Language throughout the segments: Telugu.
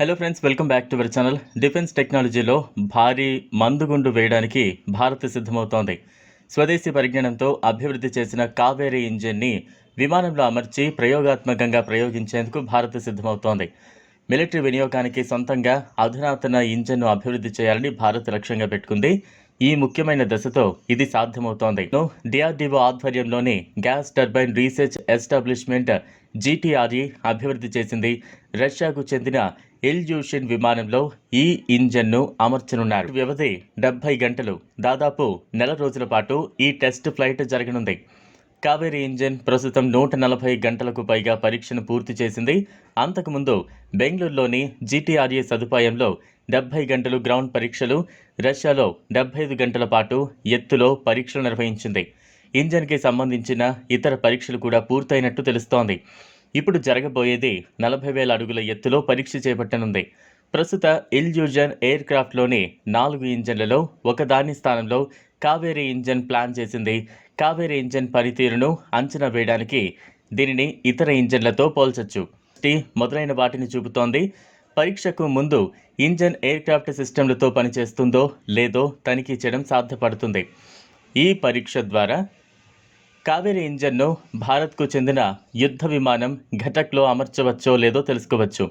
Hello friends welcome back to our channel defence టెక్నాలజీలో భారీ మందుగుండు వేయడానికి భారత్ సిద్ధమవుతోంది. స్వదేశీ పరిజ్ఞానంతో అభివృద్ధి చేసిన కావేరీ ఇంజిన్ని విమానంలో అమర్చి ప్రయోగాత్మకంగా ప్రయోగించేందుకు భారత్ సిద్ధమవుతోంది. మిలిటరీ వినియోగానికి సొంతంగా అధునాతన ఇంజన్ను అభివృద్ధి చేయాలని భారత్ లక్ష్యంగా పెట్టుకుంది. ఈ ముఖ్యమైన దశతో ఇది సాధ్యమవుతోంది. డిఆర్డీఓ ఆధ్వర్యంలోని gas turbine research establishment GTRE అభివృద్ధి చేసింది. రష్యాకు చెందిన ఎల్యూషన్ విమానంలో ఈ ఇంజన్ను అమర్చనున్నారు. వ్యవధి డెబ్బై గంటలు. దాదాపు నెల రోజుల పాటు ఈ టెస్ట్ ఫ్లైట్ జరగనుంది. కావేరీ ఇంజిన్ ప్రస్తుతం నూట నలభై గంటలకు పైగా పరీక్షను పూర్తి చేసింది. అంతకుముందు బెంగళూరులోని జీటీఆర్ఏ సదుపాయంలో డెబ్బై గంటలు గ్రౌండ్ పరీక్షలు రష్యాలో డెబ్బై ఐదు గంటల పాటు ఎత్తులో పరీక్షలు నిర్వహించింది. ఇంజన్కి సంబంధించిన ఇతర పరీక్షలు కూడా పూర్తయినట్టు తెలుస్తోంది. ఇప్పుడు జరగబోయేది నలభై వేల అడుగుల ఎత్తులో పరీక్ష చేపట్టనుంది. ప్రస్తుత ఇల్యూజన్ ఎయిర్ క్రాఫ్ట్లోని నాలుగు ఇంజన్లలో ఒకదాని స్థానంలో కావేరీ ఇంజన్ ప్లాన్ చేసింది. కావేరీ ఇంజన్ పనితీరును అంచనా వేయడానికి దీనిని ఇతర ఇంజన్లతో పోల్చొచ్చు. టీ మొదలైన వాటిని చూపుతోంది పరీక్షకు ముందు ఇంజన్ ఎయిర్ క్రాఫ్ట్ సిస్టమ్లతో పనిచేస్తుందో లేదో తనిఖీ చేయడం సాధ్యపడుతుంది. ఈ పరీక్ష ద్వారా కావేరీ ఇంజన్ను భారత్కు చెందిన యుద్ధ విమానం ఘటక్లో అమర్చవచ్చో లేదో తెలుసుకోవచ్చు.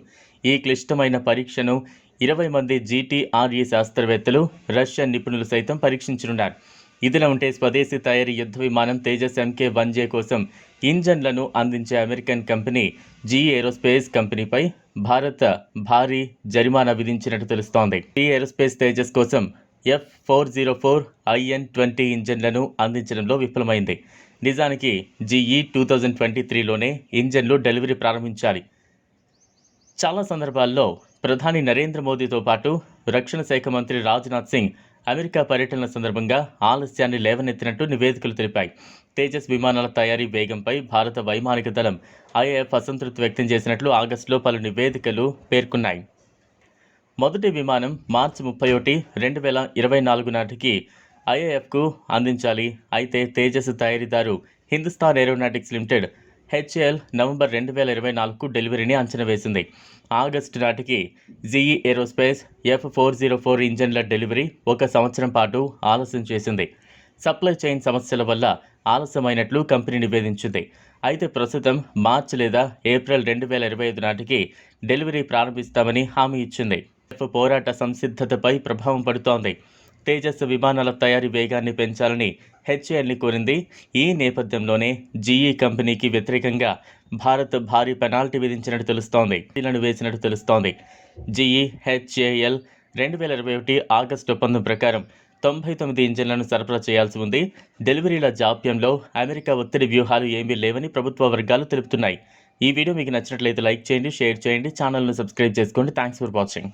ఈ క్లిష్టమైన పరీక్షను ఇరవై మంది జీటీఆర్ఈ శాస్త్రవేత్తలు రష్యన్ నిపుణులు సైతం పరీక్షించనున్నారు. ఇదిలా ఉంటే స్వదేశీ తయారీ యుద్ధ విమానం తేజస్ ఎంకే వన్ జే కోసం ఇంజన్లను అందించే అమెరికన్ కంపెనీ జీ ఏరోస్పేస్ కంపెనీపై భారత్ భారీ జరిమానా విధించినట్టు తెలుస్తోంది. ఈ ఏరోస్పేస్ తేజస్ కోసం F four zero four IN twenty ఇంజన్లను అందించడంలో విఫలమైంది. నిజానికి జీఈ టూ థౌజండ్ ట్వంటీ త్రీలోనే ఇంజన్లు డెలివరీ ప్రారంభించాలి. చాలా సందర్భాల్లో ప్రధాని నరేంద్ర మోదీతో పాటు రక్షణ శాఖ మంత్రి రాజ్నాథ్ సింగ్ అమెరికా పర్యటనల సందర్భంగా ఆలస్యాన్ని లేవనెత్తినట్టు నివేదికలు తెలిపాయి. తేజస్ విమానాల తయారీ వేగంపై భారత వైమానిక దళం ఐఏఎఫ్ అసంతృప్తి వ్యక్తం చేసినట్లు ఆగస్టులో పలు నివేదికలు పేర్కొన్నాయి. మొదటి విమానం మార్చి ముప్పై ఒకటి రెండు వేల ఇరవై నాలుగు నాటికి ఐఏఎఫ్కు అందించాలి. అయితే తేజస్ తయారీదారు Hindustan aeronautics limited HAL November రెండు వేల ఇరవై నాలుగు డెలివరీని అంచనా వేసింది. ఆగస్టు నాటికి GE aerospace F four zero four ఇంజన్ల delivery ఒక సంవత్సరం పాటు ఆలస్యం చేసింది. సప్లై చైన్ సమస్యల వల్ల ఆలస్యమైనట్లు కంపెనీ నివేదించింది. అయితే ప్రస్తుతం మార్చ్ లేదా ఏప్రిల్ రెండు వేల ఇరవై ఐదు నాటికి డెలివరీ ప్రారంభిస్తామని హామీ ఇచ్చింది. ఎఫ్ పోరాట సంసిద్ధతపై ప్రభావం పడుతోంది. తేజస్ విమానాల తయారీ వేగాన్ని పెంచాలని హెచ్ఏఎల్ని కోరింది. ఈ నేపథ్యంలోనే జీఈ కంపెనీకి వ్యతిరేకంగా భారత్ భారీ పెనాల్టీ విధించినట్టు తెలుస్తోంది. పిల్లను వేసినట్టు తెలుస్తోంది. జీఈ హెచ్ఏఎల్ రెండు వేల ఇరవై ఒకటి ఆగస్టు ఒప్పందం ప్రకారం తొంభై తొమ్మిది ఇంజిన్లను సరఫరా చేయాల్సి ఉంది. డెలివరీల జాప్యంలో అమెరికా ఒత్తిడి వ్యూహాలు ఏమీ లేవని ప్రభుత్వ వర్గాలు తెలుపుతున్నాయి. ఈ వీడియో మీకు నచ్చినట్లయితే లైక్ చేయండి షేర్ చేయండి ఛానల్ను సబ్స్క్రైబ్ చేసుకోండి. Thanks for watching.